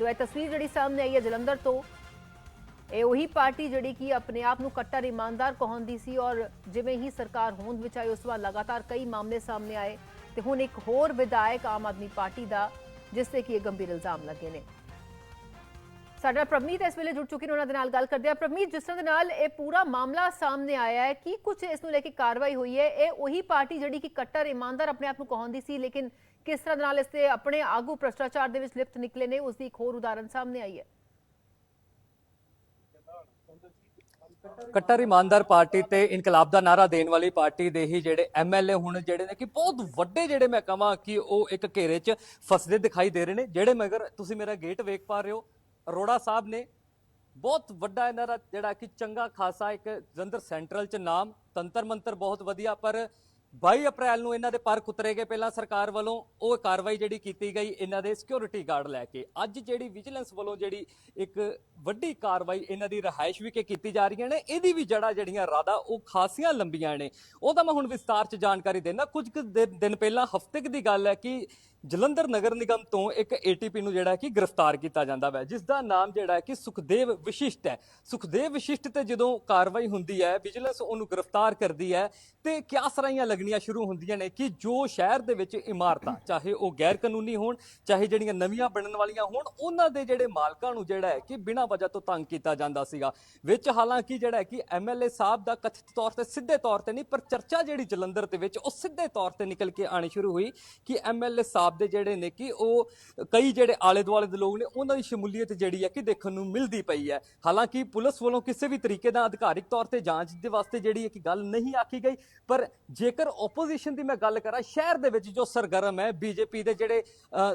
ਸੋ ਇਹ ਤਸਵੀਰ ਜਿਹੜੀ ਸਾਹਮਣੇ ਆਈ ਹੈ ਜਲੰਧਰ ਤੋਂ, ਇਹ ਉਹੀ ਪਾਰਟੀ ਜਿਹੜੀ ਕਿ ਆਪਣੇ ਆਪ ਨੂੰ ਕੱਟਰ ਇਮਾਨਦਾਰ ਕਹਾਉਂਦੀ ਸੀ ਔਰ ਜਿਵੇਂ ਹੀ ਸਰਕਾਰ ਹੋਂਦ ਵਿੱਚ ਆਈ, ਉਸ ਵਾਰ ਲਗਾਤਾਰ ਕਈ ਮਾਮਲੇ ਸਾਹਮਣੇ ਆਏ ਤੇ ਹੁਣ ਇੱਕ ਹੋਰ ਵਿਧਾਇਕ ਆਮ ਆਦਮੀ ਪਾਰਟੀ ਦਾ, ਜਿਸ ਤੇ ਕਿ ਇਹ ਗੰਭੀਰ ਇਲਜ਼ਾਮ ਲੱਗੇ ਨੇ। ਸਾਡਾ ਪ੍ਰਵਨੀਤ ਇਸ ਵੇਲੇ ਜੁੜ ਚੁੱਕੇ ਨੇ, ਉਹਨਾਂ ਦੇ ਨਾਲ ਗੱਲ ਕਰਦੇ ਆ ਪ੍ਰਮੀਤ, ਜਿਸ ਤਰ੍ਹਾਂ ਦੇ ਨਾਲ ਇਹ ਪੂਰਾ ਮਾਮਲਾ ਸਾਹਮਣੇ ਆਇਆ ਹੈ, ਕੀ ਕੁਝ ਇਸ ਨੂੰ ਲੈ ਕੇ ਕਾਰਵਾਈ ਹੋਈ ਹੈ? ਇਹ ਉਹੀ ਪਾਰਟੀ ਜਿਹੜੀ ਕਿ ਕੱਟਰ ਇਮਾਨਦਾਰ ਆਪਣੇ ਆਪ ਨੂੰ ਕਹਾਉਂਦੀ ਸੀ, ਲੇਕਿਨ ਕਿਸ ਤਰ੍ਹਾਂ ਨਾਲ ਇਸ ਤੇ ਆਪਣੇ ਆਗੂ ਭ੍ਰਸ਼ਟਾਚਾਰ ਦੇ ਵਿੱਚ ਲਿਪਤ ਨਿਕਲੇ ਨੇ ਉਸ ਦੀ ਇੱਕ ਹੋਰ ਉਦਾਹਰਨ ਸਾਹਮਣੇ ਆਈ ਹੈ। ਕੱਟਰ ਇਮਾਨਦਾਰ ਪਾਰਟੀ ਤੇ ਇਨਕਲਾਬ ਦਾ ਨਾਰਾ ਦੇਣ ਵਾਲੀ ਪਾਰਟੀ ਦੇ ਹੀ ਜਿਹੜੇ ਐਮਐਲਏ ਹੁਣ ਜਿਹੜੇ ਨੇ ਕਿ ਬਹੁਤ ਵੱਡੇ ਜਿਹੜੇ ਮੈਂ ਕਹਾਂ ਕਿ ਉਹ ਇੱਕ ਘੇਰੇ 'ਚ ਫਸਦੇ ਦਿਖਾਈ ਦੇ ਰਹੇ ਨੇ, ਜਿਹੜੇ ਮਗਰ ਤੁਸੀਂ ਮੇਰਾ ਗੇਟ ਵੇਖ ਪਾ ਰਹੇ ਹੋ, ਅਰੋੜਾ ਸਾਹਿਬ ਨੇ ਬਹੁਤ ਵੱਡਾ ਇਹਨਾਂ ਦਾ ਜਿਹੜਾ ਕਿ ਚੰਗਾ ਖਾਸਾ ਇੱਕ ਜਲੰਧਰ ਸੈਂਟਰਲ 'ਚ ਨਾਮ ਤੰਤਰ ਮੰਤਰ ਬਹੁਤ ਵਧੀਆ, ਪਰ 22 ਅਪ੍ਰੈਲ ਨੂੰ ਇਹਨਾਂ ਦੇ ਪਰ ਕੁਤਰੇ ਗਏ। ਪਹਿਲਾਂ ਸਰਕਾਰ ਵੱਲੋਂ ਉਹ ਕਾਰਵਾਈ ਜਿਹੜੀ ਕੀਤੀ ਗਈ, ਇਹਨਾਂ ਦੇ ਸਿਕਿਉਰਿਟੀ ਗਾਰਡ ਲੈ ਕੇ। ਅੱਜ ਜਿਹੜੀ ਵਿਜੀਲੈਂਸ ਵੱਲੋਂ ਜਿਹੜੀ ਇੱਕ ਵੱਡੀ ਕਾਰਵਾਈ ਇਹਨਾਂ ਦੀ ਰਹਾਇਸ਼ ਵਿਖੇ ਕੀਤੀ ਜਾ ਰਹੀਆਂ ਨੇ, ਇਹਦੀ ਵੀ ਜੜਾ ਜਿਹੜੀਆਂ ਰਾਦਾ ਉਹ ਖਾਸੀਆਂ ਲੰਬੀਆਂ ਨੇ। ਉਹ ਤਾਂ ਮੈਂ ਹੁਣ ਵਿਸਤਾਰ ਚ ਜਾਣਕਾਰੀ ਦੇਣਾ ਕੁਝ ਕੁ ਦਿਨ ਪਹਿਲਾਂ ਹਫ਼ਤੇ ਦੀ ਗੱਲ ਹੈ ਕਿ ਜਲੰਧਰ ਨਗਰ ਨਿਗਮ ਤੋਂ ਇੱਕ ਏਟੀਪੀ ਨੂੰ ਜਿਹੜਾ ਕਿ ਗ੍ਰਿਫਤਾਰ ਕੀਤਾ ਜਾਂਦਾ ਹੈ ਜਿਸ ਦਾ ਨਾਮ ਜਿਹੜਾ ਹੈ ਕਿ ਸੁਖਦੇਵ ਵਿਸ਼ਿਸ਼ਟ ਹੈ। ਸੁਖਦੇਵ ਵਿਸ਼ਿਸ਼ਟ ਤੇ ਜਦੋਂ ਕਾਰਵਾਈ ਹੁੰਦੀ ਹੈ, ਵਿਜੀਲੈਂਸ ਉਹਨੂੰ ਗ੍ਰਿਫਤਾਰ ਕਰਦੀ ਹੈ ਤੇ ਕਿਆ ਸਰਾਈਆਂ ਲੱਗਣੀਆਂ ਸ਼ੁਰੂ ਹੁੰਦੀਆਂ ਨੇ ਕਿ ਜੋ ਸ਼ਹਿਰ ਦੇ ਵਿੱਚ ਇਮਾਰਤਾਂ, ਚਾਹੇ ਉਹ ਗੈਰ ਕਾਨੂੰਨੀ ਹੋਣ, ਚਾਹੇ ਜਿਹੜੀਆਂ ਨਵੀਆਂ ਬਣਨ ਵਾਲੀਆਂ ਹੋਣ, ਉਹਨਾਂ ਦੇ ਜਿਹੜੇ ਮਾਲਕਾਂ ਨੂੰ ਜਿਹੜਾ ਹੈ ਕਿ ਬਿਨਾਂ ਵਜ੍ਹਾ ਤੋਂ ਤੰਗ ਕੀਤਾ ਜਾਂਦਾ ਸੀਗਾ। ਵਿੱਚ ਹਾਲਾਂਕਿ ਜਿਹੜਾ ਹੈ ਕਿ ਐਮਐਲਏ ਸਾਹਿਬ ਦਾ ਕਥਿਤ ਤੌਰ ਤੇ ਸਿੱਧੇ ਤੌਰ ਤੇ ਨਹੀਂ, ਪਰ ਚਰਚਾ ਜਿਹੜੀ ਜਲੰਧਰ ਦੇ ਵਿੱਚ, ਉਹ ਸਿੱਧੇ ਤੌਰ ਤੇ ਨਿਕਲ ਕੇ ਆਣੀ ਸ਼ੁਰੂ ਹੋਈ ਕਿ ਐਮਐਲਏ ਸਾਹਿਬ ਦੇ ਜਿਹੜੇ ਨੇ ਕਿ ਉਹ ਕਈ ਜਿਹੜੇ ਆਲੇ ਦੁਆਲੇ ਦੇ ਲੋਕ ਨੇ ਉਹਨਾਂ ਦੀ ਸ਼ਮੂਲੀਅਤ ਜਿਹੜੀ ਹੈ ਕਿ ਦੇਖਣ ਨੂੰ ਮਿਲਦੀ ਪਈ ਹੈ। ਹਾਲਾਂਕਿ ਪੁਲਿਸ ਵੱਲੋਂ ਕਿਸੇ ਵੀ ਤਰੀਕੇ ਦਾ ਅਧਿਕਾਰਿਕ ਤੌਰ ਤੇ ਜਾਂਚ ਦੇ ਵਾਸਤੇ ਜਿਹੜੀ ਹੈ ਕਿ ਗੱਲ ਨਹੀਂ ਆਖੀ ਗਈ ਪਰ ਜੇਕਰ ਆਪੋਜੀਸ਼ਨ ਦੀ ਮੈਂ ਗੱਲ ਕਰਾਂ ਸ਼ਹਿਰ ਦੇ ਵਿੱਚ ਜੋ ਸਰਗਰਮ ਹੈ ਬੀਜੇਪੀ ਦੇ ਜਿਹੜੇ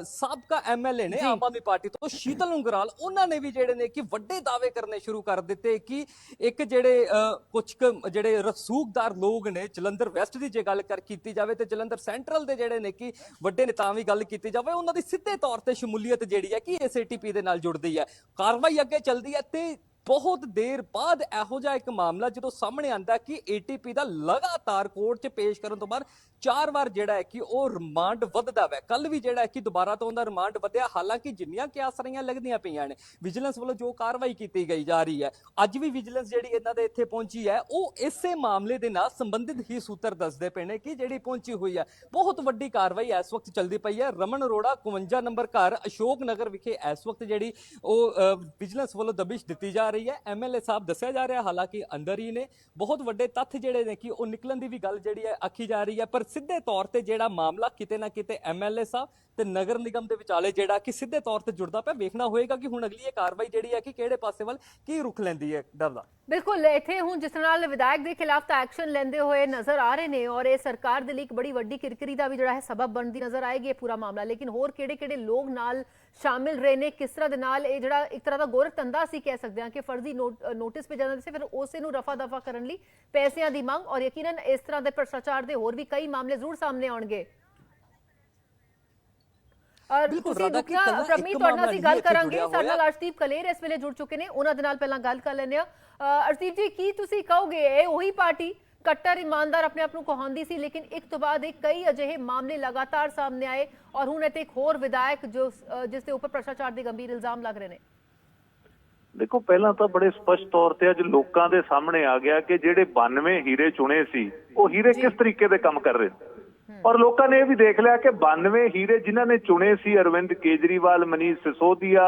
ਸਾਬਕਾ ਐਮਐਲਏ ਨੇ ਆਮ ਆਦਮੀ ਪਾਰਟੀ ਤੋਂ ਸ਼ੀਤਲ ਉਂਗਰਾਲ ਉਹਨਾਂ ਨੇ ਵੀ ਜਿਹੜੇ ਨੇ ਕਿ ਵੱਡੇ ਦਾਅਵੇ ਕਰਨੇ ਸ਼ੁਰੂ ਕਰ ਦਿੱਤੇ ਕਿ ਇੱਕ ਜਿਹੜੇ ਕੁਝ ਜਿਹੜੇ ਰਸੂਖਦਾਰ ਲੋਕ ਨੇ ਜਲੰਧਰ ਵੈਸਟ ਦੀ ਜੇ ਗੱਲ ਕਰ ਕੀਤੀ ਜਾਵੇ ਤੇ ਜਲੰਧਰ ਸੈਂਟਰਲ ਦੇ ਜਿਹੜੇ ਨੇ ਕਿ ਵੱਡੇ ਨੇਤਾਵਾਂ ਵੀ ਗੱਲ ਕੀਤੀ ਜਾਵੇ, ਉਹਨਾਂ ਦੀ ਸਿੱਧੇ ਤੌਰ ਤੇ ਸ਼ਮੂਲੀਅਤ ਜਿਹੜੀ ਹੈ ਕਿ ਐਸਏਟੀਪੀ ਦੇ ਨਾਲ ਜੁੜਦੀ ਹੈ। ਕਾਰਵਾਈ ਅੱਗੇ ਚੱਲਦੀ ਹੈ ਤੇ ਬਹੁਤ ਦੇਰ ਬਾਅਦ ਇਹੋ ਜਿਹਾ ਇੱਕ ਮਾਮਲਾ ਜਦੋਂ ਸਾਹਮਣੇ ਆਂਦਾ ਕਿ ਏਟੀਪੀ ਦਾ ਲਗਾਤਾਰ ਕੋਰਟ 'ਚ ਪੇਸ਼ ਕਰਨ ਤੋਂ ਬਾਅਦ ਚਾਰ ਵਾਰ ਜਿਹੜਾ ਹੈ ਕਿ ਉਹ ਰਿਮਾਂਡ ਵੱਧਦਾ ਵੈ। ਕੱਲ ਵੀ ਜਿਹੜਾ ਹੈ ਕਿ ਦੁਬਾਰਾ ਤੋਂ ਉਹਦਾ ਰਿਮਾਂਡ ਵਧਿਆ। ਹਾਲਾਂਕਿ ਜਿੰਨੀਆਂ ਕਿਆਸਰੀਆਂ ਲੱਗਦੀਆਂ ਪਈਆਂ ਨੇ ਵਿਜੀਲੈਂਸ ਵੱਲੋਂ ਜੋ ਕਾਰਵਾਈ ਕੀਤੀ ਗਈ ਜਾ ਰਹੀ ਹੈ, ਅੱਜ ਵੀ ਵਿਜੀਲੈਂਸ ਜਿਹੜੀ ਇਹਨਾਂ ਦੇ ਇੱਥੇ ਪਹੁੰਚੀ ਹੈ, ਉਹ ਇਸੇ ਮਾਮਲੇ ਦੇ ਨਾਲ ਸੰਬੰਧਿਤ ਹੀ ਸੂਤਰ ਦੱਸਦੇ ਪਏ ਨੇ ਕਿ ਜਿਹੜੀ ਪਹੁੰਚੀ ਹੋਈ ਹੈ, ਬਹੁਤ ਵੱਡੀ ਕਾਰਵਾਈ ਇਸ ਵਕਤ ਚੱਲਦੀ ਪਈ ਹੈ। ਰਮਨ ਅਰੋੜਾ 51 ਨੰਬਰ ਘਰ, ਅਸ਼ੋਕ ਨਗਰ ਵਿਖੇ ਇਸ ਵਕਤ ਜਿਹੜੀ ਉਹ ਵਿਜੀਲੈਂਸ ਵੱਲੋਂ ਦਬਿਸ਼ ਦਿੱਤੀ ਜਾ ਰਹੀ ਹੈ। ਐਮਐਲਏ ਸਾਹਿਬ ਦੱਸਿਆ ਜਾ ਰਿਹਾ, ਹਾਲਾਂਕਿ ਅੰਦਰ ਹੀ ਨੇ। ਬਹੁਤ ਵੱਡੇ ਤੱਥ ਜਿਹੜੇ ਨੇ ਕਿ ਉਹ ਨਿਕਲਣ ਦੀ ਵੀ ਗੱਲ ਜਿਹੜੀ ਹੈ ਆਖੀ ਜਾ ਰਹੀ ਹੈ, ਪਰ ਸਿੱਧੇ ਤੌਰ ਤੇ ਜਿਹੜਾ ਮਾਮਲਾ ਕਿਤੇ ਨਾ ਕਿਤੇ ਐਮਐਲਏ ਸਾਹਿਬ ਤੇ ਨਗਰ ਨਿਗਮ ਦੇ ਵਿਚਾਲੇ ਜਿਹੜਾ ਕਿ ਸਿੱਧੇ ਤੌਰ ਤੇ ਜੁੜਦਾ ਪਿਆ, ਵੇਖਣਾ ਹੋਏਗਾ ਕਿ ਹੁਣ ਅਗਲੀ ਇਹ ਕਾਰਵਾਈ ਜਿਹੜੀ ਹੈ ਕਿ ਕਿਹੜੇ ਪਾਸੇ ਵੱਲ ਕੀ ਰੁਖ ਲੈਂਦੀ ਹੈ, ਡਰ ਬਿਲਕੁਲ, ਇੱਥੇ ਹੁਣ ਜਿਸ ਨਾਲ ਵਿਧਾਇਕ ਦੇ ਖਿਲਾਫ ਤਾਂ ਐਕਸ਼ਨ ਲੈਂਦੇ ਹੋਏ ਨਜ਼ਰ ਆ ਰਹੇ ਨੇ ਔਰ ਇਹ ਸਰਕਾਰ ਦੇ ਲਈ ਇੱਕ ਬੜੀ ਵੱਡੀ ਕਿਰਕਿਰੀ ਦਾ ਵੀ ਜਿਹੜਾ ਹੈ ਸਬਬ ਬਣਦੀ ਨਜ਼ਰ ਆਏਗੀ, ਇਹ ਪੂਰਾ ਮਾਮਲਾ। ਲੇਕਿਨ ਹੋਰ ਕਿਹੜੇ-ਕਿਹੜੇ ਲੋਕ ਨਾਲ ਸ਼ਾਮਿਲ ਰਹੇ ਨੇ। ਕਿਸ ਤਰ੍ਹਾਂ ਦੇ ਨਾਲ ਇਹ ਜਿਹੜਾ ਇੱਕ ਤਰ੍ਹਾਂ ਦਾ ਗੋਰਖ ਧੰਦਾ ਸੀ ਕਹਿ ਸਕਦੇ ਹਾਂ ਕਿ ਫਰਜ਼ੀ ਨੋਟ- ਨੋਟਿਸ ਭੇਜਿਆ ਜਾਂਦਾ ਸੀ ਫਿਰ ਉਸੇ ਨੂੰ ਰਫਾ ਦਫਾ ਕਰਨ ਲਈ ਪੈਸਿਆਂ ਦੀ ਮੰਗ ਔਰ ਯਕੀਨਨ ਇਸ ਤਰ੍ਹਾਂ ਦੇ ਭ੍ਰਸ਼ਟਾਚਾਰ ਦੇ ਹੋਰ ਵੀ ਕਈ ਮਾਮਲੇ ਜ਼ਰੂਰ ਸਾਹਮਣੇ ਆਉਣਗੇ। ਔਰ ਤੁਸੀਂ ਇਕੱਲਾ ਪ੍ਰਮੀਤ ਤੁਹਾਡੇ ਨਾਲ ਅਸੀਂ ਗੱਲ ਕਰਾਂਗੇ। ਸਾਡੇ ਨਾਲ। ਅਰਸ਼ਦੀਪ ਕਲੇਰ ਇਸ ਵੇਲੇ ਜੁੜ ਚੁੱਕੇ ਨੇ ਉਹਨਾਂ ਦੇ ਨਾਲ ਪਹਿਲਾਂ ਗੱਲ ਕਰ ਲੈਂਦੇ ਆ ਅਰਸ਼ਦੀਪ ਜੀ ਕੀ ਤੁਸੀਂ ਕਹੋਗੇ? ਇਹ ਉਹੀ ਪਾਰਟੀ ਕੱਟਰ ਇਮਾਨਦਾਰ ਆਪਣੇ ਆਪ ਨੂੰ ਕਹਾਉਂਦੀ ਸੀ ਲੇਕਿਨ ਇੱਕ ਤੋਂ ਬਾਅਦ ਇੱਕ ਕਈ ਅਜਿਹੇ ਮਾਮਲੇ ਲਗਾਤਾਰ ਸਾਹਮਣੇ ਆਏ ਔਰ ਹੁਣ ਇੱਥੇ ਇੱਕ ਹੋਰ ਵਿਧਾਇਕ ਜੋ ਜਿਸ ਦੇ ਉੱਪਰ ਭ੍ਰਸ਼ਟਾਚਾਰ ਦੇ ਗੰਭੀਰ ਇਲਜ਼ਾਮ ਲੱਗ ਰਹੇ ਨੇ। ਦੇਖੋ ਪਹਿਲਾਂ ਤਾਂ ਬੜੇ ਸਪਸ਼ਟ ਤੌਰ ਤੇ ਅੱਜ ਲੋਕਾਂ ਦੇ ਸਾਹਮਣੇ ਆ ਗਿਆ ਕਿ ਜਿਹੜੇ 92 ਹੀਰੇ ਚੁਣੇ ਸੀ ਉਹ ਹੀਰੇ ਕਿਸ ਤਰੀਕੇ ਦੇ ਕੰਮ ਕਰ ਰਹੇ ਨੇ? ਔਰ ਲੋਕਾਂ ਨੇ ਇਹ ਵੀ ਦੇਖ ਲਿਆ ਕਿ 92 ਹੀਰੇ ਜਿਨ੍ਹਾਂ ਨੇ ਚੁਣੇ ਸੀ ਅਰਵਿੰਦ ਕੇਜਰੀਵਾਲ ਮਨੀਸ਼ ਸਿਸੋਦੀਆ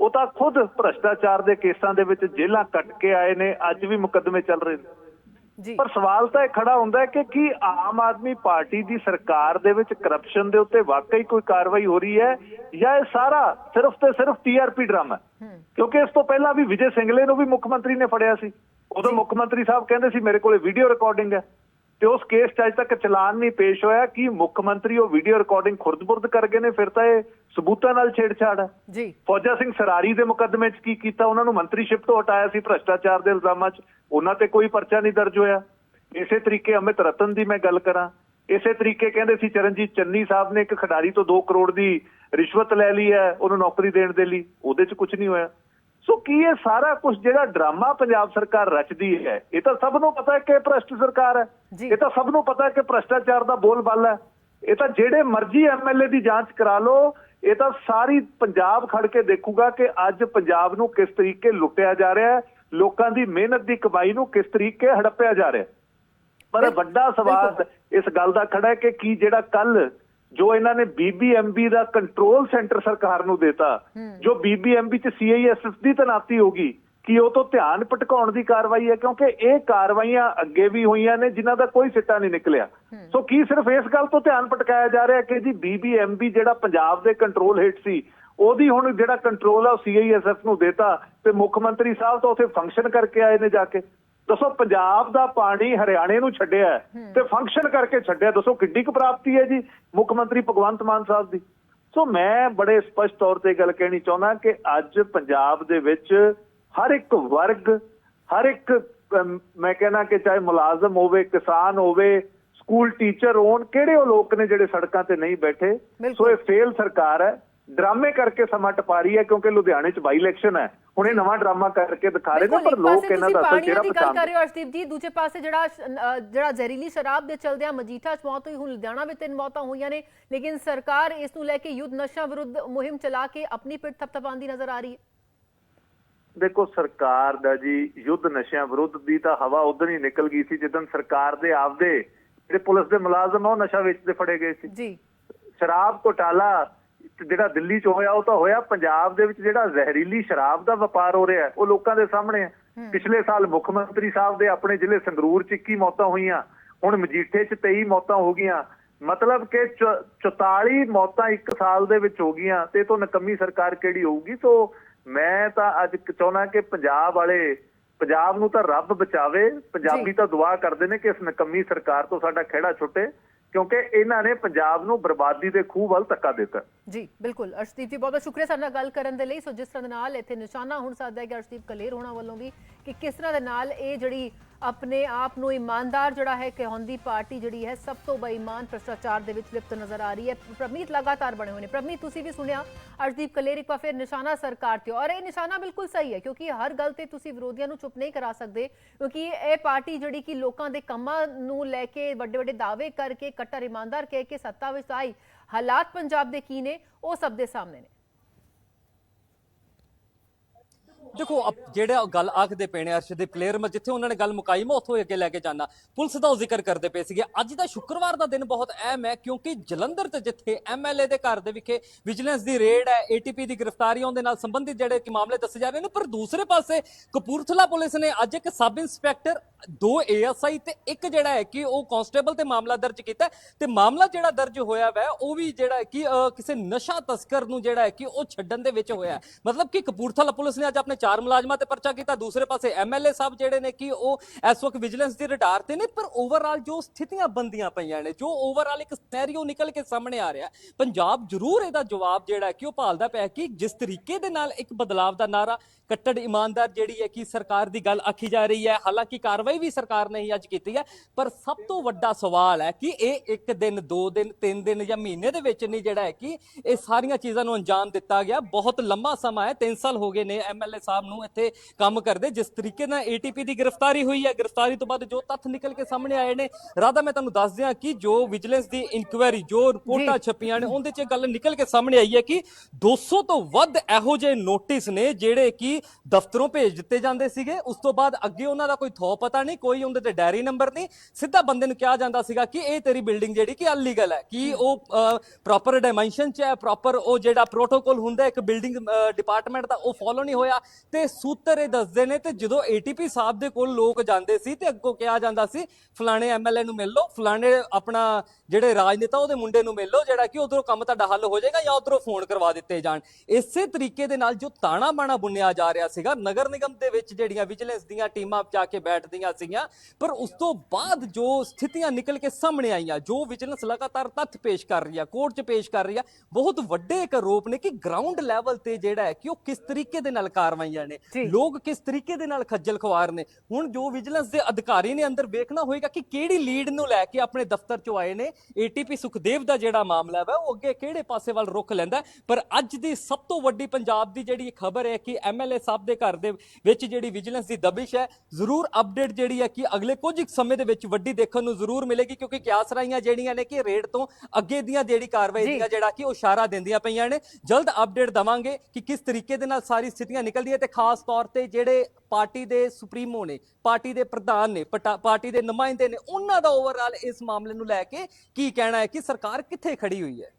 ਉਹ ਤਾਂ ਖੁਦ ਭ੍ਰਸ਼ਟਾਚਾਰ ਦੇ ਕੇਸਾਂ ਦੇ ਵਿੱਚ ਜੇਲ੍ਹਾਂ ਕੱਟ ਕੇ ਆਏ ਨੇ ਅੱਜ ਵੀ ਮੁਕੱਦਮੇ ਚੱਲ ਰਹੇ ਨੇ। ਪਰ ਸਵਾਲ ਤਾਂ ਇਹ ਖੜਾ ਹੁੰਦਾ ਹੈ ਕਿ ਕੀ ਆਮ ਆਦਮੀ ਪਾਰਟੀ ਦੀ ਸਰਕਾਰ ਦੇ ਵਿੱਚ ਕਰਪਸ਼ਨ ਦੇ ਉੱਤੇ ਵਾਕਈ ਕੋਈ ਕਾਰਵਾਈ ਹੋ ਰਹੀ ਹੈ ਜਾਂ ਇਹ ਸਾਰਾ ਸਿਰਫ ਤੇ ਸਿਰਫ ਟੀਆਰਪੀ ਡਰਾਮਾ ਹੈ? ਕਿਉਂਕਿ ਇਸ ਤੋਂ ਪਹਿਲਾਂ ਵੀ ਵਿਜੇ ਸਿੰਗਲੇ ਨੂੰ ਵੀ ਮੁੱਖ ਮੰਤਰੀ ਨੇ ਫੜਿਆ ਸੀ। ਉਦੋਂ ਮੁੱਖ ਮੰਤਰੀ ਸਾਹਿਬ ਕਹਿੰਦੇ ਸੀ ਮੇਰੇ ਕੋਲੇ ਵੀਡੀਓ ਰਿਕਾਰਡਿੰਗ ਹੈ। ਤੇ ਉਸ ਕੇਸ 'ਚ ਅਜੇ ਤੱਕ ਚਲਾਨ ਨਹੀਂ ਪੇਸ਼ ਹੋਇਆ ਕਿ ਮੁੱਖ ਮੰਤਰੀ ਉਹ ਵੀਡੀਓ ਰਿਕਾਰਡਿੰਗ ਖੁਰਦ-ਬੁਰਦ ਕਰ ਗਏ ਨੇ ਫਿਰ ਤਾਂ ਇਹ ਸਬੂਤਾਂ ਨਾਲ ਛੇੜਛਾੜ। ਹੈ ਜੀ। ਫੌਜਾ ਸਿੰਘ ਸਰਾਰੀ ਦੇ ਮੁਕੱਦਮੇ 'ਚ ਕੀ ਕੀਤਾ? ਉਹਨਾਂ ਨੂੰ ਮੰਤਰੀਸ਼ਿਪ ਤੋਂ ਹਟਾਇਆ ਸੀ ਭ੍ਰਸ਼ਟਾਚਾਰ ਦੇ ਇਲਜ਼ਾਮਾਂ 'ਚ। ਉਹਨਾਂ ਤੇ ਕੋਈ ਪਰਚਾ ਨਹੀਂ ਦਰਜ ਹੋਇਆ। ਇਸੇ ਤਰੀਕੇ ਅਮਿਤ ਰਤਨ ਦੀ ਮੈਂ ਗੱਲ ਕਰਾਂ। ਇਸੇ ਤਰੀਕੇ ਕਹਿੰਦੇ ਸੀ ਚਰਨਜੀਤ ਚੰਨੀ ਸਾਹਿਬ ਨੇ ਇੱਕ ਖਿਡਾਰੀ ਤੋਂ 2 ਕਰੋੜ ਦੀ ਰਿਸ਼ਵਤ ਲੈ ਲਈ ਹੈ ਉਹਨੂੰ ਨੌਕਰੀ ਦੇਣ ਦੇ ਲਈ। ਉਹਦੇ 'ਚ ਕੁਝ ਨਹੀਂ ਹੋਇਆ। ਸੋ ਕੀ ਇਹ ਸਾਰਾ ਕੁਝ ਜਿਹੜਾ ਡਰਾਮਾ ਪੰਜਾਬ ਸਰਕਾਰ ਰਚਦੀ ਹੈ ਇਹ ਤਾਂ ਸਭ ਨੂੰ ਪਤਾ ਹੈ ਕਿ ਭ੍ਰਸ਼ਟ ਸਰਕਾਰ ਹੈ। ਇਹ ਤਾਂ ਸਭ ਨੂੰ ਪਤਾ ਹੈ ਕਿ ਭ੍ਰਸ਼ਟਾਚਾਰ ਦਾ ਬੋਲਬਾਲਾ ਹੈ। ਇਹ ਤਾਂ ਜਿਹੜੇ ਮਰਜ਼ੀ ਐਮਐਲਏ ਦੀ ਜਾਂਚ ਕਰਾ ਲਓ ਇਹ ਤਾਂ ਸਾਰੀ ਪੰਜਾਬ ਖੜ ਕੇ ਦੇਖੂਗਾ ਕਿ ਅੱਜ ਪੰਜਾਬ ਨੂੰ ਕਿਸ ਤਰੀਕੇ ਲੁੱਟਿਆ ਜਾ ਰਿਹਾ ਹੈ ਲੋਕਾਂ ਦੀ ਮਿਹਨਤ ਦੀ ਕਮਾਈ ਨੂੰ ਕਿਸ ਤਰੀਕੇ ਹੜੱਪਿਆ ਜਾ ਰਿਹਾ ਪਰ ਵੱਡਾ ਸਵਾਲ ਇਸ ਗੱਲ ਦਾ ਖੜਾ ਹੈ ਕਿ ਕੀ ਜਿਹੜਾ ਕੱਲ ਜੋ ਇਹਨਾਂ ਨੇ ਬੀਬੀਐਮਬੀ ਦਾ ਕੰਟਰੋਲ ਸੈਂਟਰ ਸਰਕਾਰ ਨੂੰ ਦਿੱਤਾ ਜੋ ਬੀਬੀਐਮਬੀ ਚ ਸੀਆਈਐਸਐਸ ਦੀ ਤਨਾਤੀ ਹੋਗੀ ਕਿ ਉਹ ਤੋਂ ਧਿਆਨ ਭਟਕਾਉਣ ਦੀ ਕਾਰਵਾਈ ਹੈ? ਕਿਉਂਕਿ ਇਹ ਕਾਰਵਾਈਆਂ ਅੱਗੇ ਵੀ ਹੋਈਆਂ ਨੇ ਜਿਨ੍ਹਾਂ ਦਾ ਕੋਈ ਸਿੱਟਾ ਨਹੀਂ ਨਿਕਲਿਆ। ਸੋ ਕੀ ਸਿਰਫ ਇਸ ਗੱਲ ਤੋਂ ਧਿਆਨ ਭਟਕਾਇਆ ਜਾ ਰਿਹਾ ਕਿ ਜੀ ਬੀਬੀਐਮਬੀ ਜਿਹੜਾ ਪੰਜਾਬ ਦੇ ਕੰਟਰੋਲ ਹੇਠ ਸੀ ਉਹਦੀ ਹੁਣ ਜਿਹੜਾ ਕੰਟਰੋਲ ਆ ਉਹ ਸੀਆਈਐਸਐਫ ਨੂੰ ਦੇਤਾ ਤੇ ਮੁੱਖ ਮੰਤਰੀ ਸਾਹਿਬ ਤਾਂ ਉੱਥੇ ਫੰਕਸ਼ਨ ਕਰਕੇ ਆਏ ਨੇ ਜਾ ਕੇ। ਦੱਸੋ ਪੰਜਾਬ ਦਾ ਪਾਣੀ ਹਰਿਆਣੇ ਨੂੰ ਛੱਡਿਆ ਤੇ ਫੰਕਸ਼ਨ ਕਰਕੇ ਛੱਡਿਆ ਦੱਸੋ ਕਿੱਡੀ ਕੁ ਪ੍ਰਾਪਤੀ ਹੈ ਜੀ ਮੁੱਖ ਮੰਤਰੀ ਭਗਵੰਤ ਮਾਨ ਸਾਹਿਬ ਦੀ? ਸੋ ਮੈਂ ਬੜੇ ਸਪਸ਼ਟ ਤੌਰ ਤੇ ਗੱਲ ਕਹਿਣੀ ਚਾਹੁੰਦਾ ਕਿ ਅੱਜ ਪੰਜਾਬ ਦੇ ਵਿੱਚ ਹਰ ਇੱਕ ਵਰਗ ਹਰ ਇੱਕ ਮੈਂ ਕਹਿੰਦਾ ਕਿ ਚਾਹੇ ਮੁਲਾਜ਼ਮ ਹੋਵੇ ਕਿਸਾਨ ਹੋਵੇ ਸਕੂਲ ਟੀਚਰ ਹੋਣ ਕਿਹੜੇ ਉਹ ਲੋਕ ਨੇ ਜਿਹੜੇ ਸੜਕਾਂ ਤੇ ਨਹੀਂ ਬੈਠੇ। ਸੋ ਇਹ ਫੇਲ ਸਰਕਾਰ ਹੈ। ਡਰਾਮੇ ਕਰਕੇ ਸਮਾਂ ਟਪਾ ਰਹੀ ਹੈ ਕਿਉਂਕਿ ਲੁਧਿਆਣੇ 'ਚ ਬਾਈ ਇਲੈਕਸ਼ਨ ਹੈ। ਹੁਣ ਇਹ ਨਵਾਂ ਡਰਾਮਾ ਕਰਕੇ ਦਿਖਾ ਰਹੇ ਨੇ ਪਰ ਲੋਕ ਇਹਨਾਂ ਦਾ ਅਸਲ ਚਿਹਰਾ ਦੀ ਗੱਲ ਕਰ ਰਹੇ ਹੋ ਅਰਸ਼ਦੀਪ ਜੀ ਦੂਜੇ ਪਾਸੇ ਜਿਹੜਾ ਜਿਹੜਾ ਜ਼ਹਿਰੀਲੀ ਸ਼ਰਾਬ ਦੇ ਚਲਦਿਆਂ ਮਜੀਠਾ ਚ ਮੌਤ ਹੋਈ ਹੁਣ ਲੁਧਿਆਣਾ ਵਿੱਚ ਤਿੰਨ ਮੌਤਾਂ ਹੋਈਆਂ ਨੇ ਲੇਕਿਨ ਸਰਕਾਰ ਇਸ ਨੂੰ ਲੈ ਕੇ ਯੁੱਧ ਨਸ਼ਾ ਵਿਰੁੱਧ ਮੁਹਿੰਮ ਚਲਾ ਕੇ ਆਪਣੀ ਪਿੱਠ ਥਪਥਪਾਉਂਦੀ ਨਜ਼ਰ ਆ ਰਹੀ ਹੈ। ਦੇਖੋ ਸਰਕਾਰ ਦਾ ਜੀ ਯੁੱਧ ਨਸ਼ਿਆਂ ਵਿਰੁੱਧ ਦੀ ਤਾਂ ਹਵਾ ਉਦੋਂ ਹੀ ਨਿਕਲ ਗਈ ਸੀ ਜਦੋਂ ਸਰਕਾਰ ਦੇ ਆਪਦੇ ਜਿਹੜੇ ਪੁਲਿਸ ਦੇ ਮੁਲਾਜ਼ਮ ਉਹ ਨਸ਼ਾ ਵੇਚਦੇ ਫੜੇ ਗਏ ਸੀ। ਜੀ। ਸ਼ਰਾਬ ਘੋਟਾਲਾ ਜਿਹੜਾ ਦਿੱਲੀ 'ਚ ਹੋਇਆ ਉਹ ਤਾਂ ਹੋਇਆ ਪੰਜਾਬ ਦੇ ਵਿੱਚ ਜਿਹੜਾ ਜ਼ਹਿਰੀਲੀ ਸ਼ਰਾਬ ਦਾ ਵਪਾਰ ਹੋ ਰਿਹਾ ਉਹ ਲੋਕਾਂ ਦੇ ਸਾਹਮਣੇ ਹੈ। ਪਿਛਲੇ ਸਾਲ ਮੁੱਖ ਮੰਤਰੀ ਸਾਹਿਬ ਦੇ ਆਪਣੇ ਜ਼ਿਲ੍ਹੇ ਸੰਗਰੂਰ 'ਚ 21 ਮੌਤਾਂ ਹੋਈਆਂ ਹੁਣ ਮਜੀਠੇ 'ਚ 23 ਮੌਤਾਂ ਹੋ ਗਈਆਂ। ਮਤਲਬ ਕਿ ਚ- 44 ਮੌਤਾਂ ਇੱਕ ਸਾਲ ਦੇ ਵਿੱਚ ਹੋ ਗਈਆਂ ਤੇ ਤੋਂ ਨਕੰਮੀ ਸਰਕਾਰ ਕਿਹੜੀ ਹੋਊਗੀ? ਸੋ ਮੈਂ ਤਾਂ ਅੱਜ ਚਾਹੁੰਦਾ ਕਿ ਪੰਜਾਬ ਵਾਲੇ ਪੰਜਾਬ ਨੂੰ ਤਾਂ ਰੱਬ ਬਚਾਵੇ ਪੰਜਾਬੀ ਤਾਂ ਦੁਆ ਕਰਦੇ ਨੇ ਕਿ ਇਸ ਨਕੰਮੀ ਸਰਕਾਰ ਤੋਂ ਸਾਡਾ ਖਿਹੜਾ ਛੁੱਟੇ। ਕਿਉਂਕਿ ਇਹਨਾਂ ਨੇ ਪੰਜਾਬ ਨੂੰ ਬਰਬਾਦੀ ਦੇ ਖੂਹ ਵੱਲ ਧੱਕਾ ਦਿੱਤਾ। ਜੀ, ਬਿਲਕੁਲ। ਅਰਸ਼ਦੀਪ ਜੀ ਬਹੁਤ ਬਹੁਤ ਸ਼ੁਕਰੀਆ ਸਾਡੇ ਨਾਲ ਗੱਲ ਕਰਨ ਦੇ ਲਈ। ਸੋ ਜਿਸ ਤਰ੍ਹਾਂ ਦੇ ਨਾਲ ਇੱਥੇ ਨਿਸ਼ਾਨਾ ਹੁਣ ਸਕਦਾ ਹੈ ਕਿ ਅਰਸ਼ਦੀਪ ਕਲੇਰ ਹੋਣਾ ਵੱਲੋਂ ਵੀ ਕਿ ਕਿਸ ਤਰ੍ਹਾਂ ਦੇ ਨਾਲ ਇਹ ਜਿਹੜੀ ਆਪਣੇ ਆਪ ਨੂੰ ਇਮਾਨਦਾਰ ਜਿਹੜਾ ਹੈ ਕਹੌਂਦੀ ਪਾਰਟੀ ਜਿਹੜੀ ਹੈ ਸਭ ਤੋਂ ਬੇਈਮਾਨ ਭ੍ਰਸ਼ਟਾਚਾਰ ਦੇ ਵਿੱਚ ਲਿਪਤ ਨਜ਼ਰ ਆ ਰਹੀ ਹੈ। ਪ੍ਰਮੀਤ ਲਗਾਤਾਰ ਬਣੇ ਹੋਏ ਨੇ। ਪ੍ਰਮੀਤ, ਤੁਸੀਂ ਵੀ ਸੁਣਿਆ, ਅਰਸ਼ਦੀਪ ਕਲੇਰ ਇੱਕ ਵਾਰ ਫਿਰ ਨਿਸ਼ਾਨਾ ਸਰਕਾਰ ਤੇ ਔਰ ਇਹ ਨਿਸ਼ਾਨਾ ਬਿਲਕੁਲ ਸਹੀ ਹੈ, ਕਿਉਂਕਿ ਹਰ ਗੱਲ ਤੇ ਤੁਸੀਂ ਵਿਰੋਧੀਆਂ ਨੂੰ ਚੁੱਪ ਨਹੀਂ ਕਰਾ ਸਕਦੇ, ਕਿਉਂਕਿ ਇਹ ਪਾਰਟੀ ਜਿਹੜੀ ਕਿ ਲੋਕਾਂ ਦੇ ਕੰਮਾਂ ਨੂੰ ਲੈ ਕੇ ਵੱਡੇ ਵੱਡੇ ਦਾਅਵੇ ਕਰਕੇ, ਕੱਟਰ ਇਮਾਨਦਾਰ ਕਹਿ ਕੇ ਸੱਤਾ ਵਿੱਚ ਆਈ, ਹਾਲਾਤ ਪੰਜਾਬ ਦੇ ਕੀ ਨੇ, ਉਹ ਸਭ ਦੇ ਸਾਹਮਣੇ ਨੇ। ਦੇਖੋ ਅਪ- ਜਿਹੜਾ ਗੱਲ ਆਖਦੇ ਪਏ ਨੇ ਅਰਸ਼ਦੀਪ ਕਲੇਰ ਮੈਂ ਜਿੱਥੇ ਉਹਨਾਂ ਨੇ ਗੱਲ ਮੁਕਾਈ, ਮੈਂ ਉੱਥੋਂ ਹੀ ਅੱਗੇ ਲੈ ਕੇ ਜਾਣਾ ਪੁਲਿਸ ਦਾ ਉਹ ਜ਼ਿਕਰ ਕਰਦੇ ਪਏ ਸੀਗੇ। ਅੱਜ ਦਾ ਸ਼ੁੱਕਰਵਾਰ ਦਾ ਦਿਨ ਬਹੁਤ ਅਹਿਮ ਹੈ, ਕਿਉਂਕਿ ਜਲੰਧਰ ਤੇ ਜਿੱਥੇ ਐਮਐਲਏ ਦੇ ਘਰ ਦੇ ਵਿਖੇ ਵਿਜੀਲੈਂਸ ਦੀ ਰੇਡ ਹੈ ਏਟੀਪੀ ਦੀ ਗ੍ਰਿਫਤਾਰੀਆਂ ਦੇ ਨਾਲ ਸੰਬੰਧਿਤ ਜਿਹੜੇ ਕਿ ਮਾਮਲੇ ਦੱਸੇ ਜਾ ਰਹੇ ਨੇ, ਪਰ ਦੂਸਰੇ ਪਾਸੇ ਕਪੂਰਥਲਾ ਪੁਲਿਸ ਨੇ ਅੱਜ ਇੱਕ ਸਬ ਇੰਸਪੈਕਟਰ ਦੋ ਏਐਸਆਈ ਤੇ ਇੱਕ ਜਿਹੜਾ ਹੈ ਕਿ ਉਹ ਕਾਂਸਟੇਬਲ ਤੇ ਮਾਮਲਾ ਦਰਜ ਕੀਤਾ ਤੇ ਮਾਮਲਾ ਜਿਹੜਾ ਦਰਜ ਹੋਇਆ ਵੈ, ਉਹ ਵੀ ਜਿਹੜਾ ਹੈ ਕਿ ਕਿਸੇ ਨਸ਼ਾ ਤਸਕਰ ਨੂੰ ਜਿਹੜਾ ਹੈ ਕਿ ਉਹ ਛੱਡਣ ਦੇ ਵਿੱਚ ਹੋਇਆ ਮਤਲਬ ਕਿ ਕਪੂਰਥਲਾ ਪੁਲਿਸ ਨੇ ਅੱਜ ਆਪਣੇ ਚਾਰ ਮੁਲਾਜ਼ਮਾਂ ਤੇ ਪਰਚਾ ਕੀਤਾ, ਦੂਸਰੇ ਪਾਸੇ ਐਮਐਲਏ ਸਾਹਿਬ ਜਿਹੜੇ ਨੇ ਕਿ ਉਹ ਇਸ ਵਕਤ ਵਿਜੀਲੈਂਸ ਦੀ ਰਡਾਰ ਤੇ ਨੇ, ਪਰ ਓਵਰਆਲ ਜੋ ਸਥਿਤੀਆਂ ਬੰਦੀਆਂ ਪਈਆਂ ਨੇ, ਜੋ ਓਵਰਆਲ ਇੱਕ ਸਿਨੈਰੀਓ ਨਿਕਲ ਕੇ ਸਾਹਮਣੇ ਆ ਰਿਹਾ ਪੰਜਾਬ ਜ਼ਰੂਰ ਇਹਦਾ ਜਵਾਬ ਜਿਹੜਾ ਹੈ ਕਿ ਉਹ ਭਾਲਦਾ ਪਿਆ ਕਿ ਜਿਸ ਤਰੀਕੇ ਦੇ ਨਾਲ ਇੱਕ ਬਦਲਾਵ ਦਾ ਨਾਰਾ, ਕੱਟੜ ਇਮਾਨਦਾਰ ਜਿਹੜੀ ਹੈ ਕਿ ਸਰਕਾਰ ਦੀ ਗੱਲ ਆਖੀ ਜਾ ਰਹੀ ਹੈ, ਹਾਲਾਂਕਿ ਕਾਰਵਾਈ ਵੀ ਸਰਕਾਰ ਨੇ ਹੀ ਅੱਜ ਕੀਤੀ ਹੈ ਪਰ ਸਭ ਤੋਂ ਵੱਡਾ ਸਵਾਲ ਹੈ ਕਿ ਇਹ ਇੱਕ ਦਿਨ ਦੋ ਦਿਨ ਤਿੰਨ ਦਿਨ ਜਾਂ ਮਹੀਨੇ ਦੇ ਵਿੱਚ ਨਹੀਂ ਜਿਹੜਾ ਹੈ ਕਿ ਇਹ ਸਾਰੀਆਂ ਚੀਜ਼ਾਂ ਨੂੰ ਅੰਜਾਮ ਦਿੱਤਾ ਗਿਆ। ਬਹੁਤ ਲੰਮਾ ਸਮਾਂ ਹੈ 3 ਸਾਲ ਹੋ ਗਏ ਨੇ ਐਮਐਲਏ ਸਾਹਿਬ ਨੂੰ ਇੱਥੇ ਕੰਮ ਕਰਦੇ। ਜਿਸ ਤਰੀਕੇ ਨਾਲ ਏਟੀਪੀ ਦੀ ਗ੍ਰਿਫਤਾਰੀ ਹੋਈ ਹੈ ਗ੍ਰਿਫਤਾਰੀ ਤੋਂ ਬਾਅਦ ਜੋ ਤੱਥ ਨਿਕਲ ਕੇ ਸਾਹਮਣੇ ਆਏ ਨੇ ਰਾਧਾ ਮੈਂ ਤੁਹਾਨੂੰ ਦੱਸ ਦਿਆਂ ਕਿ ਜੋ ਵਿਜੀਲੈਂਸ ਦੀ ਇਨਕੁਆਇਰੀ ਜੋ ਰਿਪੋਰਟਾਂ ਛਪੀਆਂ ਨੇ ਉਹਦੇ 'ਚ ਗੱਲ ਨਿਕਲ ਕੇ ਸਾਹਮਣੇ ਆਈ ਹੈ ਕਿ 200 ਤੋਂ ਵੱਧ ਇਹੋ ਜਿਹੇ ਨੋਟਿਸ ਨੇ ਜਿਹੜੇ ਕਿ ਦਫ਼ਤਰੋਂ ਭੇਜ ਦਿੱਤੇ ਜਾਂਦੇ ਸੀਗੇ। ਉਸ ਤੋਂ ਬਾਅਦ ਅੱਗੇ ਉਹਨਾਂ ਦਾ ਕੋਈ ਥੋ ਪਤਾ ਨਹੀਂ ਕੋਈ ਉਹਦੇ ਤੇ ਡਾਇਰੀ ਨੰਬਰ ਨਹੀਂ। ਸਿੱਧਾ ਬੰਦੇ ਨੂੰ ਕਿਹਾ ਜਾਂਦਾ ਸੀਗਾ ਕਿ ਇਹ ਤੇਰੀ ਬਿਲਡਿੰਗ ਜਿਹੜੀ ਕਿ ਅਨਲੀਗਲ ਹੈ ਕਿ ਉਹ ਪ੍ਰੋਪਰ ਡਾਈਮੈਂਸ਼ਨ ਚ ਹੈ ਪ੍ਰੋਪਰ ਉਹ ਜਿਹੜਾ ਪ੍ਰੋਟੋਕਾਲ ਹੁੰਦਾ ਇੱਕ ਬਿਲਡਿੰਗ ਡਿਪਾਰਟਮੈਂਟ ਦਾ ਉਹ ਫੋਲੋ ਨਹੀਂ ਹੋਇਆ। ਤੇ ਸੂਤਰ ਇਹ ਦੱਸਦੇ ਨੇ ਤੇ ਜਦੋਂ ਏਟੀਪੀ ਸਾਹਿਬ ਦੇ ਕੋਲ ਲੋਕ ਜਾਂਦੇ ਸੀ ਤੇ ਅੱਗੋਂ ਕਿਹਾ ਜਾਂਦਾ ਸੀ ਫਲਾਣੇ ਐਮਐਲਏ ਨੂੰ ਮਿਲ ਲਓ ਫਲਾਣੇ ਆਪਣਾ ਜਿਹੜੇ ਰਾਜਨੇਤਾ ਉਹਦੇ ਮੁੰਡੇ ਨੂੰ ਮਿਲ ਲਓ ਜਿਹੜਾ ਕਿ ਉਧਰੋਂ ਕੰਮ ਤੁਹਾਡਾ ਹੱਲ ਹੋ ਜਾਏਗਾ ਜਾਂ ਉਧਰੋਂ ਫੋਨ ਕਰਵਾ ਦਿੱਤੇ ਜਾਣ। ਇਸੇ ਤਰੀਕੇ ਦੇ ਨਾਲ ਜੋ ਤਾਣਾ ਬਾਣਾ ਬੁੰਨਿਆ ਜਾ ਰਿਹਾ ਸੀਗਾ ਨਗਰ ਨਿਗਮ ਦੇ ਵਿੱਚ ਜਿਹੜੀਆਂ ਵਿਜੀਲੈਂਸ ਦੀਆਂ ਟੀਮਾਂ ਜਾ ਕੇ ਬੈਠਦੀਆਂ ਸੀਗੀਆਂ ਪਰ ਉਸ ਤੋਂ ਬਾਅਦ ਜੋ ਸਥਿਤੀਆਂ ਨਿਕਲ ਕੇ ਸਾਹਮਣੇ ਆਈਆਂ ਜੋ ਵਿਜੀਲੈਂਸ ਲਗਾਤਾਰ ਤੱਥ ਪੇਸ਼ ਕਰ ਰਹੀ ਆ ਕੋਰਟ 'ਚ ਪੇਸ਼ ਕਰ ਰਹੀ ਆ ਬਹੁਤ ਵੱਡੇ ਇੱਕ ਆਰੋਪ ਨੇ ਕਿ ਗਰਾਊਂਡ ਲੈਵਲ ਤੇ ਜਿਹੜਾ ਹੈ ਕਿ ਉਹ ਕਿਸ ਤਰੀਕੇ ਦੇ ਨਾਲ ਕਾਰਵਾਈ ਕਾਰਵਾਈਆਂ ਨੇ। ਲੋਕ ਕਿਸ ਤਰੀਕੇ ਦੇ ਨਾਲ ਖੱਜਲ ਖਵਾਰ ਨੇ ਹੁਣ ਜੋ ਵਿਜੀਲੈਂਸ ਦੇ ਅਧਿਕਾਰੀ ਨੇ ਅੰਦਰ ਵੇਖਣਾ ਹੋਏਗਾ ਕਿ ਕਿਹੜੀ ਲੀਡ ਨੂੰ ਲੈ ਕੇ ਆਪਣੇ ਦਫ਼ਤਰ ਚੋਂ ਆਏ ਨੇ ਏਟੀਪੀ ਸੁਖਦੇਵ ਦਾ ਜਿਹੜਾ ਮਾਮਲਾ ਹੈ ਉਹ ਅੱਗੇ ਕਿਹੜੇ ਪਾਸੇ ਵੱਲ ਰੁਖ ਲੈਂਦਾ। ਪਰ ਅੱਜ ਦੀ ਸਭ ਤੋਂ ਵੱਡੀ ਪੰਜਾਬ ਦੀ ਜਿਹੜੀ ਖਬਰ ਹੈ ਕਿ ਐਮਐਲਏ ਸਾਹਿਬ ਦੇ ਘਰ ਦੇ ਵਿੱਚ ਜਿਹੜੀ ਵਿਜੀਲੈਂਸ ਦੀ ਦਬਿਸ਼ ਹੈ ਜ਼ਰੂਰ ਅਪਡੇਟ ਜਿਹੜੀ ਹੈ ਕਿ ਅਗਲੇ ਕੁਝ ਕੁ ਸਮੇਂ ਦੇ ਵਿੱਚ ਵੱਡੀ ਦੇਖਣ ਨੂੰ ਜ਼ਰੂਰ ਮਿਲੇਗੀ ਕਿਉਂਕਿ ਕਿਆਸ ਰਾਈਆਂ ਜਿਹੜੀਆਂ ਨੇ ਕਿ ਰੇਡ ਤੋਂ ਅੱਗੇ ਦੀਆਂ ਜਿਹੜੀ ਕਾਰਵਾਈ। ਦੀਆਂ ਜਿਹੜਾ ਕਿ ਉਹ ਇਸ਼ਾਰਾ ਦਿੰਦੀਆਂ ਪਈਆਂ ਨੇ। ਜਲਦ ਅਪਡੇਟ ਦਵਾਂਗੇ ਕਿ ਕਿਸ ਤਰੀਕੇ ਦੇ ਨਾਲ ਸਾਰੀ ਸਥਿਤੀਆਂ ਨਿਕਲਦੀਆਂ ਤੇ ਖਾਸ ਤੌਰ ਤੇ ਜਿਹੜੇ ਪਾਰਟੀ ਦੇ ਸੁਪਰੀਮੋ ਨੇ ਪਾਰਟੀ ਦੇ ਪ੍ਰਧਾਨ ਨੇ ਪਾਰਟੀ ਦੇ ਨੁਮਾਇੰਦੇ ਨੇ ਉਹਨਾਂ ਦਾ ਓਵਰਆਲ ਇਸ ਮਾਮਲੇ ਨੂੰ ਲੈ ਕੇ ਕੀ ਕਹਿਣਾ ਹੈ ਕਿ ਸਰਕਾਰ ਕਿੱਥੇ ਖੜੀ ਹੋਈ ਹੈ?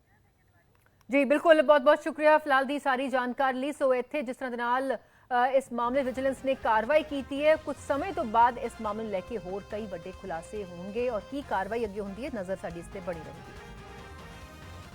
ਜੀ ਬਿਲਕੁਲ। ਬਹੁਤ ਬਹੁਤ ਸ਼ੁਕਰੀਆ ਫਿਲਹਾਲ ਦੀ ਸਾਰੀ ਜਾਣਕਾਰੀ ਲਈ। ਸੋ ਇੱਥੇ ਜਿਸ ਤਰ੍ਹਾਂ ਦੇ ਨਾਲ ਇਸ ਮਾਮਲੇ ਵਿਜੀਲੈਂਸ ਨੇ ਕਾਰਵਾਈ ਕੀਤੀ ਹੈ। ਕੁਝ ਸਮੇਂ ਤੋਂ ਬਾਅਦ ਇਸ ਮਾਮਲੇ ਨੂੰ ਲੈ ਕੇ ਹੋਰ ਕਈ ਵੱਡੇ ਖੁਲਾਸੇ ਹੋਣਗੇ ਔਰ ਕੀ ਕਾਰਵਾਈ ਅੱਗੇ ਹੁੰਦੀ ਹੈ, ਨਜ਼ਰ ਸਾਡੀ ਇਸ ਤੇ ਬਣੀ ਰਹੇਗੀ।